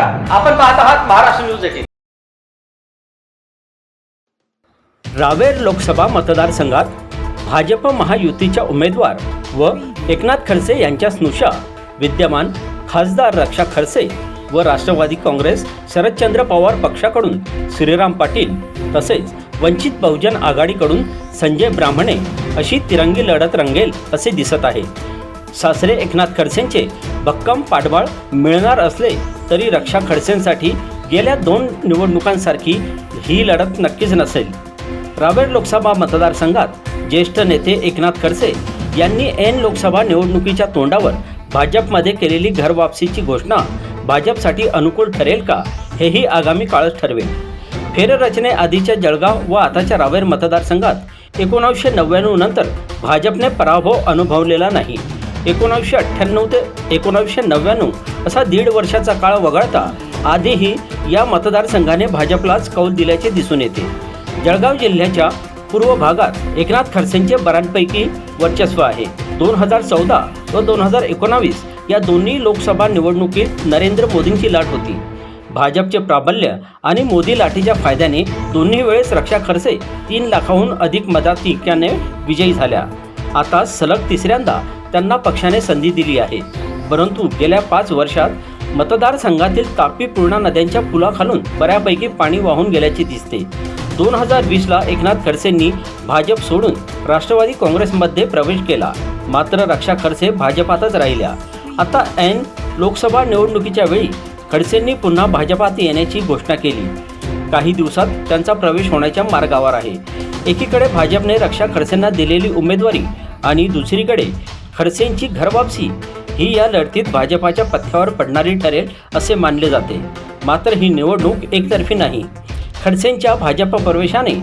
Maharashtra news eighteen. Raver Lok Sabha मतदारसंघात भाजप महायुतीच्या उमेदवार व एकनाथ खडसे यांच्या स्नुषा विद्यमान खासदार रक्षा खडसे व राष्ट्रवादी काँग्रेस शरदचंद्र पवार पक्षाकडून श्रीराम पाटील तसेच वंचित बहुजन आघाडीकडून संजय ब्राह्मणे अशी तिरंगी लढत रंगेल असे दिसत आहे. सासरे एकनाथ खडसेंचे भक्कम पाठबळ मिळणार असले तरी रक्षा खडसेंसाठी गेल्या दोन निवडणुकांसारखी ही लढत नक्कीच नसेल. रावेर लोकसभा मतदारसंघात ज्येष्ठ नेते एकनाथ खडसे यांनी एन लोकसभा निवडणुकीच्या तोंडावर भाजपमध्ये केलेली घरवापसीची घोषणा भाजपसाठी अनुकूल ठरेल का हेही आगामी काळच ठरवेल. फेररचनेआधीच्या जळगाव व आताच्या रावेर मतदारसंघात एकोणावीसशे नव्याण्णव नंतर भाजपने पराभव अनुभवलेला नाही. एकोणावीसशे अठ्ठ्याण्णव ते एकोणावीसशे नव्याण्णव असा दीड वर्षाचा काळ वगळता आधीही या मतदारसंघाने भाजपलाच कौल दिल्याचे दिसून येते. जळगाव जिल्ह्याच्या पूर्व भागात एकनाथ खडसेंचे बऱ्यापैकी वर्चस्व आहे. दोन हजार चौदा व दोन हजार एकोणावीस या दोन्ही लोकसभा निवडणुकीत नरेंद्र मोदींची लाट होती. भाजपचे प्राबल्य आणि मोदी लाठीच्या फायद्याने दोन्ही वेळेस रक्षा खडसे तीन लाखाहून अधिक मताधिक्याने विजयी झाल्या. आता सलग तिसऱ्यांदा त्यांना पक्षाने संधी दिली आहे. परंतु गेल्या पाच वर्षात मतदारसंघातील तापी पूर्णा नद्यांच्या पुलाखालून बऱ्यापैकी पाणी वाहून गेल्याचे दिसते. दोन हजार वीसला एकनाथ खडसेंनी भाजप सोडून राष्ट्रवादी काँग्रेसमध्ये प्रवेश केला. मात्र रक्षा खडसे भाजपातच राहिल्या. आता ऐन लोकसभा निवडणुकीच्या वेळी खडसेंनी पुन्हा भाजपात येण्याची घोषणा केली. काही दिवसात त्यांचा प्रवेश होण्याच्या मार्गावर आहे. एकीकडे भाजपने रक्षा खडसेंना दिलेली उमेदवारी आणि दुसरीकडे खडसेंची घरवापसी ही या लढतीत भाजपाच्या पथ्यावर पडणारी ठरेल असे मानले जाते. मात्र ही निवडणूक एकतर्फी नाही. खडसेंच्या भाजप प्रवेशाने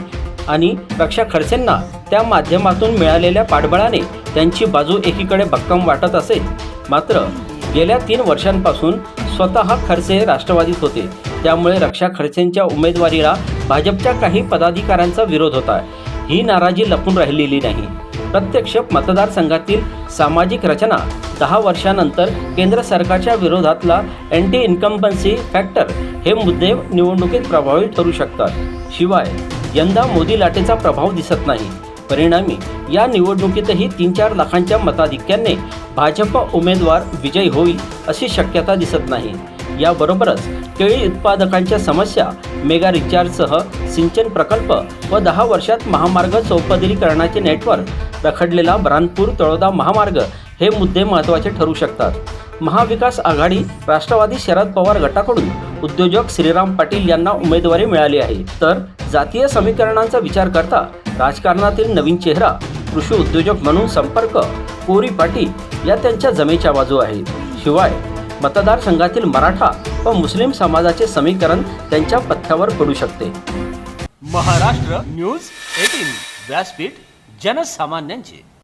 आणि रक्षा खडसेंना त्या माध्यमातून मिळालेल्या पाठबळाने त्यांची बाजू एकीकडे भक्कम वाटत असेल मात्र गेल्या तीन वर्षांपासून स्वतः खडसे राष्ट्रवादीत होते. त्यामुळे रक्षा खडसेंच्या उमेदवारीला भाजपच्या काही पदाधिकाऱ्यांचा विरोध होता. ही नाराजी लपून राहिलेली नाही. प्रत्यक्ष मतदारसंघातील सामाजिक रचना. दहा वर्षानंतर केंद्र सरकारच्या विरोधातला अँटी इन्कम्बन्सी फॅक्टर हे मुद्दे निवडणुकीत प्रभावी ठरू शकतात. शिवाय यंदा मोदी लाटेचा प्रभाव दिसत नाही. परिणामी या निवडणुकीतही तीन चार लाखांच्या मताधिक्याने भाजप उमेदवार विजयी होईल अशी शक्यता दिसत नाही. याबरोबरच केळी उत्पादकांच्या समस्या मेगा रिचार्जसह सिंचन प्रकल्प व दहा वर्षात महामार्ग चौपदरीकरणाचे नेटवर्क रखडलेला ब्रानपूर तळोदा महामार्ग हे मुद्दे महत्त्वाचे ठरू शकतात. महाविकास आघाडी राष्ट्रवादी शरद पवार गटाकडून उद्योजक श्रीराम पाटील यांना उमेदवारी मिळाली आहे. तर जातीय समीकरणांचा विचार करता राजकारणातील नवीन चेहरा कृषी उद्योजक म्हणून संपर्क कोरी पाटील या त्यांच्या जमेच्या बाजू आहेत शिवाय मतदारसंघातील मराठा व मुस्लिम समाजाचे समीकरण त्यांच्या पथ्यावर पडू शकते. महाराष्ट्र न्यूज एटीन व्यासपीठ जनसामान्यांचे.